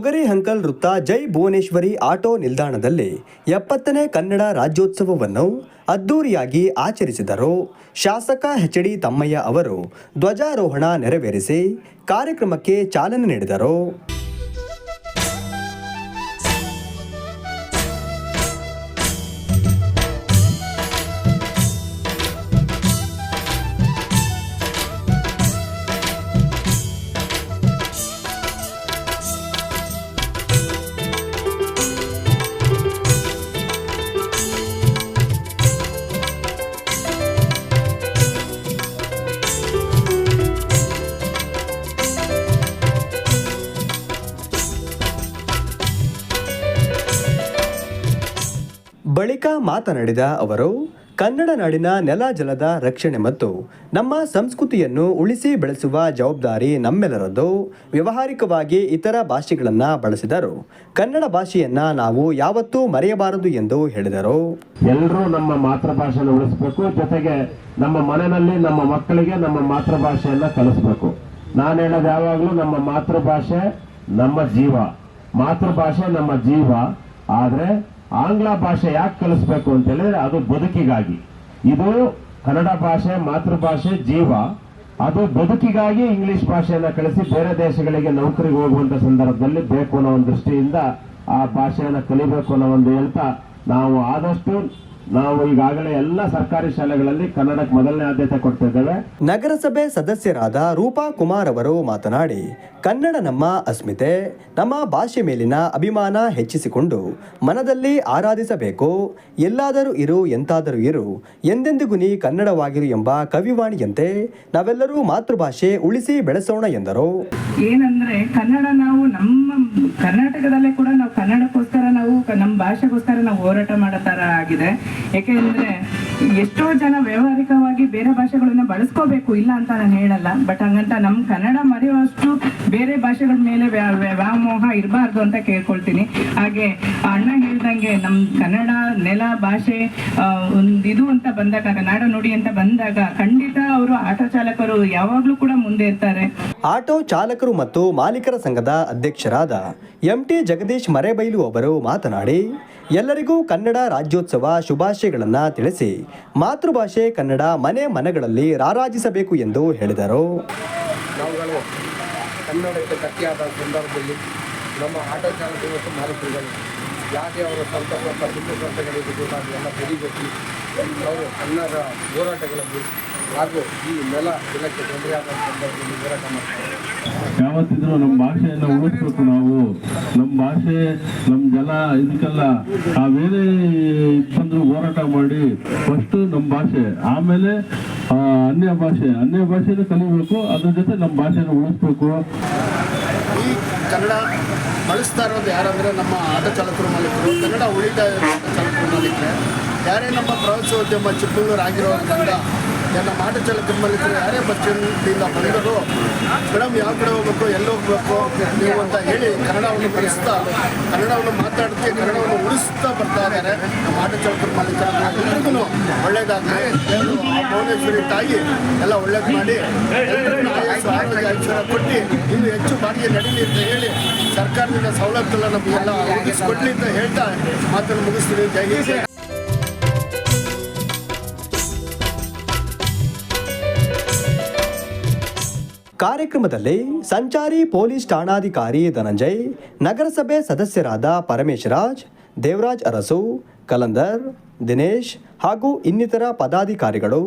ತೊಗರಿ ಹಂಕಲ್ ವೃತ್ತ ಜೈ ಭುವನೇಶ್ವರಿ ಆಟೋ ನಿಲ್ದಾಣದಲ್ಲಿ ಎಪ್ಪತ್ತನೇ ಕನ್ನಡ ರಾಜ್ಯೋತ್ಸವವನ್ನು ಅದ್ದೂರಿಯಾಗಿ ಆಚರಿಸಿದರು. ಶಾಸಕ ಎಚ್ ಡಿ ತಮ್ಮಯ್ಯ ಅವರು ಧ್ವಜಾರೋಹಣ ನೆರವೇರಿಸಿ ಕಾರ್ಯಕ್ರಮಕ್ಕೆ ಚಾಲನೆ ನೀಡಿದರು. ಬಳಿಕ ಮಾತನಾಡಿದ ಅವರು, ಕನ್ನಡ ನಾಡಿನ ನೆಲ ಜಲದ ರಕ್ಷಣೆ ಮತ್ತು ನಮ್ಮ ಸಂಸ್ಕೃತಿಯನ್ನು ಉಳಿಸಿ ಬೆಳೆಸುವ ಜವಾಬ್ದಾರಿ ನಮ್ಮೆಲ್ಲರದ್ದು. ವ್ಯವಹಾರಿಕವಾಗಿ ಇತರ ಭಾಷೆಗಳನ್ನು ಬಳಸಿದರು. ಕನ್ನಡ ಭಾಷೆಯನ್ನು ನಾವು ಯಾವತ್ತೂ ಮರೆಯಬಾರದು ಎಂದು ಹೇಳಿದರು. ಎಲ್ಲರೂ ನಮ್ಮ ಮಾತೃಭಾಷೆಯನ್ನು ಉಳಿಸಬೇಕು, ಜೊತೆಗೆ ನಮ್ಮ ಮನೆಯಲ್ಲಿ ನಮ್ಮ ಮಕ್ಕಳಿಗೆ ನಮ್ಮ ಮಾತೃಭಾಷೆಯನ್ನ ಕಲಿಸಬೇಕು. ನಾನು ಹೇಳೋದು ಯಾವಾಗಲೂ ನಮ್ಮ ಮಾತೃಭಾಷೆ ನಮ್ಮ ಜೀವ. ಮಾತೃಭಾಷೆ ನಮ್ಮ ಜೀವ. ಆದ್ರೆ ಆಂಗ್ಲ ಭಾಷೆ ಯಾಕೆ ಕಲಿಸ್ಬೇಕು ಅಂತ ಹೇಳಿದ್ರೆ ಅದು ಬದುಕಿಗಾಗಿ. ಇದು ಕನ್ನಡ ಭಾಷೆ, ಮಾತೃಭಾಷೆ, ಜೀವ. ಅದು ಬದುಕಿಗಾಗಿ ಇಂಗ್ಲಿಷ್ ಭಾಷೆಯನ್ನ ಕಳಿಸಿ ಬೇರೆ ದೇಶಗಳಿಗೆ ನೌಕರಿಗೆ ಹೋಗುವಂತ ಸಂದರ್ಭದಲ್ಲಿ ಬೇಕು ಅನ್ನೋ ಒಂದು ದೃಷ್ಟಿಯಿಂದ ಆ ಭಾಷೆಯನ್ನ ಕಲಿಬೇಕು ಅನ್ನೋ ಒಂದು ಹೇಳ್ತಾ ನಾವು ಆದಷ್ಟು ನಾವು ಈಗಾಗಲೇ ಎಲ್ಲ ಸರ್ಕಾರಿ ಶಾಲೆಗಳಲ್ಲಿ ಕನ್ನಡಕ್ಕೆ ಮೊದಲನೇ ಆದ್ಯತೆ ಕೊಡ್ತಿದ್ದೇವೆ ನಗರಸಭೆ ಸದಸ್ಯರಾದ ರೂಪಾ ಕುಮಾರ್ ಅವರು ಮಾತನಾಡಿ ಕನ್ನಡ ನಮ್ಮ ಅಸ್ಮಿತೆ ನಮ್ಮ ಭಾಷೆ ಮೇಲಿನ ಅಭಿಮಾನ ಹೆಚ್ಚಿಸಿಕೊಂಡು ಮನದಲ್ಲಿ ಆರಾಧಿಸಬೇಕು ಎಲ್ಲಾದರೂ ಇರು ಎಂತಾದರೂ ಇರು ಎಂದೆಂದಿಗೂ ನೀ ಕನ್ನಡವಾಗಿರು ಎಂಬ ಕವಿವಾಣಿಯಂತೆ ನಾವೆಲ್ಲರೂ ಮಾತೃಭಾಷೆ ಉಳಿಸಿ ಬೆಳೆಸೋಣ ಎಂದರು. ಏನಂದ್ರೆ ಕನ್ನಡ ನಾವು ನಮ್ಮ ಕರ್ನಾಟಕದಲ್ಲೇ ಕೂಡ ನಾವು ಕನ್ನಡಕ್ಕೋಸ್ಕರ ನಾವು ನಮ್ಮ ಭಾಷೆಗೋಸ್ಕರ ನಾವು ಹೋರಾಟ ಮಾಡೋ ಥರ ಆಗಿದೆ. ಯಾಕೆಂದ್ರೆ ಎಷ್ಟೋ ಜನ ವ್ಯವಹಾರಿಕವಾಗಿ ಬೇರೆ ಭಾಷೆಗಳನ್ನ ಬಳಸ್ಕೋಬೇಕು, ಇಲ್ಲ ಅಂತ ನಾನು ಹೇಳಲ್ಲ. ಬಟ್ ಹಂಗಂತ ನಮ್ಮ ಕನ್ನಡ ಮರೆಯುವಷ್ಟು ಬೇರೆ ಭಾಷೆಗಳ ಮೇಲೆ ವ್ಯಾ- ವ್ಯಾ- ವ್ಯಾಮೋಹ ಇರಬಾರ್ದು ಅಂತ ಕೇಳ್ಕೊಳ್ತೀನಿ. ಹಾಗೆ ಅಣ್ಣ ಹೇಳ್ದಂಗೆ ನಮ್ಮ ಕನ್ನಡ ನೆಲ ಭಾಷೆ ಒಂದ್ ಇದು ಅಂತ ಬಂದಾಗ, ನಾಡ ನುಡಿ ಅಂತ ಬಂದಾಗ ಖಂಡಿತ ಅವರು ಆಟೋ ಚಾಲಕರು ಯಾವಾಗ್ಲೂ ಕೂಡ ಮುಂದೆ ಇರ್ತಾರೆ. ಆಟೋ ಚಾಲಕರು ಮತ್ತು ಮಾಲೀಕರ ಸಂಘದ ಅಧ್ಯಕ್ಷರಾದ ಎಂ ಟಿ ಜಗದೀಶ್ ಮರೇಬೈಲು ಅವರು ಮಾತನಾಡಿ ಎಲ್ಲರಿಗೂ ಕನ್ನಡ ರಾಜ್ಯೋತ್ಸವ ಶುಭಾಶಯಗಳನ್ನು ತಿಳಿಸಿ. ಮಾತೃಭಾಷೆ ಕನ್ನಡ ಮನೆ ಮನೆಗಳಲ್ಲಿ ರಾರಾಜಿಸಬೇಕು ಎಂದು ಹೇಳಿದರು. ನಾವುಗಳು ಕನ್ನಡಕ್ಕೆ ಗಟ್ಟಿಯಾದ ಸಂದರ್ಭದಲ್ಲಿ ನಮ್ಮ ಆಟೋ ಮತ್ತು ಮಾಲೀಕರುಗಳು ಯಾವುದೇ ಅವರ ಸಂತಸ ದುಡ್ಡು ಸಂಸ್ಥೆಗಳಿಗೂ ಎಲ್ಲ ತೆರಿಬೇಕು ಅವರು ಕನ್ನಡ ಹೋರಾಟಗಳಲ್ಲಿ ಹಾಗೂ ಈ ನೆಲ ಸಂದರ್ಭದಲ್ಲಿ ಹೋರಾಟ ಮಾಡ್ತಾರೆ. ಯಾವತ್ತಿದ್ರು ನಮ್ಮ ಭಾಷೆಯನ್ನು ಉಳಿಸ್ಬೇಕು ನಾವು. ನಮ್ಮ ಭಾಷೆ ನಮ್ಮ ಜಲ ಇದಕ್ಕೆಲ್ಲ ನಾವೇನೇ ಬಂದ್ರು ಹೋರಾಟ ಮಾಡಿ ಫಸ್ಟ್ ನಮ್ಮ ಭಾಷೆ. ಆಮೇಲೆ ಅನ್ಯ ಭಾಷೆ. ಅನ್ಯ ಭಾಷೆನೂ ಕಲಿಬೇಕು ಅದ್ರ ಜೊತೆ ನಮ್ಮ ಭಾಷೆನ ಉಳಿಸ್ಬೇಕು. ಈ ಕನ್ನಡ ಬಳಸ್ತಾ ಇರೋದು ಯಾರಂದರೆ ನಮ್ಮ ಆಟೋ ಚಾಲಕರು ಮಾಲೀಕರು. ಕನ್ನಡ ಉಳಿತಾಯ ಚಾಲಕರು ಮಾಲೀಕರೇ. ಯಾರೇ ನಮ್ಮ ಪ್ರವಾಸೋದ್ಯಮ ಚಿಕ್ಕಮಗಳೂರು ಆಗಿರೋದ್ರಿಂದ ಯಾ- ಮಾಟ ಚಾಲಕರ ಮಾಲೀಕರು ಯಾರೇ ಬಚ್ಚಿಂದ ಬಂದರೂ ಮೇಡಮ್ ಯಾವ ಕಡೆ ಹೋಗ್ಬೇಕು, ಎಲ್ಲಿ ಹೋಗ್ಬೇಕು ನೀವು ಅಂತ ಹೇಳಿ ಕನ್ನಡವನ್ನು ಕಲಿಸ್ತಾ ಕನ್ನಡವನ್ನು ಮಾತಾಡ್ತೀವಿ ಕನ್ನಡವನ್ನು ಉಳಿಸ್ತಾ ಬರ್ತಾ ಇದ್ದಾರೆ. ನಮ್ಮ ಆಟೋ ಚಾಲಕರ ಮಾಲೀಕರು ಒಳ್ಳೇದಾಗಲಿ ಭುವನೇಶ್ವರಿ ತಾಯಿ ಎಲ್ಲ ಒಳ್ಳೇದು ಮಾಡಿ. ಕೊಟ್ಟು ಇನ್ನು ಹೆಚ್ಚು ಬಾಡಿಗೆ ನಡೀಲಿ ಅಂತ ಹೇಳಿ ಸರ್ಕಾರದಿಂದ ಸವಲತ್ತುಲ್ಲ ನಮಗೆಲ್ಲ ಕೊಡ್ಲಿ ಅಂತ ಹೇಳ್ತಾ ಮಾತನ್ನು ಮುಗಿಸ್ತೀನಿ. ಜೈ ಕಾರ್ಯಕ್ರಮದಲ್ಲಿ ಸಂಚಾರಿ ಪೊಲೀಸ್ ಠಾಣಾಧಿಕಾರಿ ಧನಂಜಯ್, ನಗರಸಭೆ ಸದಸ್ಯರಾದ ಪರಮೇಶ್ವರಾಜ್ ದೇವರಾಜ್ ಅರಸು, ಕಲಂದರ್, ದಿನೇಶ್ ಹಾಗೂ ಇನ್ನಿತರ ಪದಾಧಿಕಾರಿಗಳು,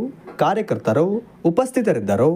ಕಾರ್ಯಕರ್ತರು ಉಪಸ್ಥಿತರಿದ್ದರು.